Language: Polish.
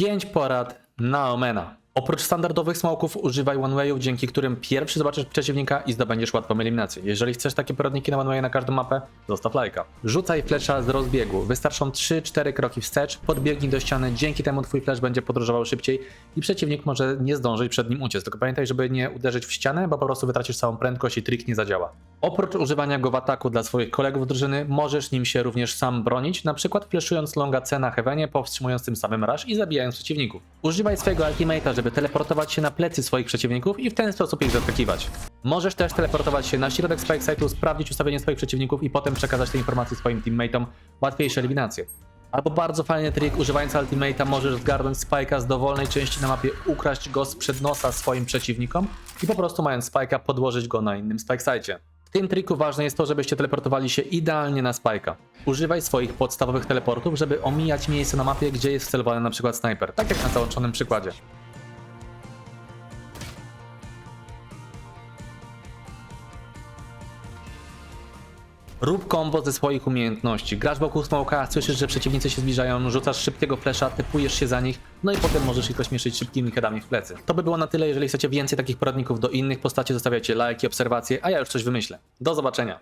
5 porad na Omena. Oprócz standardowych smoków używaj one-wayów, dzięki którym pierwszy zobaczysz przeciwnika i zdobędziesz łatwą eliminację. Jeżeli chcesz takie poradniki na one-way na każdą mapę, zostaw lajka. Rzucaj flesza z rozbiegu. Wystarczą 3-4 kroki wstecz, podbiegnij do ściany, dzięki temu twój flesz będzie podróżował szybciej i przeciwnik może nie zdążyć przed nim uciec. Tylko pamiętaj, żeby nie uderzyć w ścianę, bo po prostu wytracisz całą prędkość i trik nie zadziała. Oprócz używania go w ataku dla swoich kolegów drużyny, możesz nim się również sam bronić, na przykład fleszując longa C na heavenie, powstrzymując tym samym rush i zabijając przeciwników. Używaj swojego ultimate'a, żeby teleportować się na plecy swoich przeciwników i w ten sposób ich zaskakiwać. Możesz też teleportować się na środek spike site'u, sprawdzić ustawienie swoich przeciwników i potem przekazać te informacje swoim teammateom, łatwiejsze eliminacje. Albo bardzo fajny trik, używając ultimate'a możesz zgarnąć spike'a z dowolnej części na mapie, ukraść go z przed nosa swoim przeciwnikom i po prostu mając spike'a podłożyć go na innym spike. W tym triku ważne jest to, żebyście teleportowali się idealnie na spike'a. Używaj swoich podstawowych teleportów, żeby omijać miejsce na mapie, gdzie jest wcelowany na przykład snajper, tak jak na załączonym przykładzie. Rób kombo ze swoich umiejętności. Grasz wokół smoka, słyszysz, że przeciwnicy się zbliżają, rzucasz szybkiego flesza, typujesz się za nich, no i potem możesz ich rozśmieszyć szybkimi headami w plecy. To by było na tyle, jeżeli chcecie więcej takich poradników do innych postaci, zostawiajcie lajki, obserwacje, a ja już coś wymyślę. Do zobaczenia!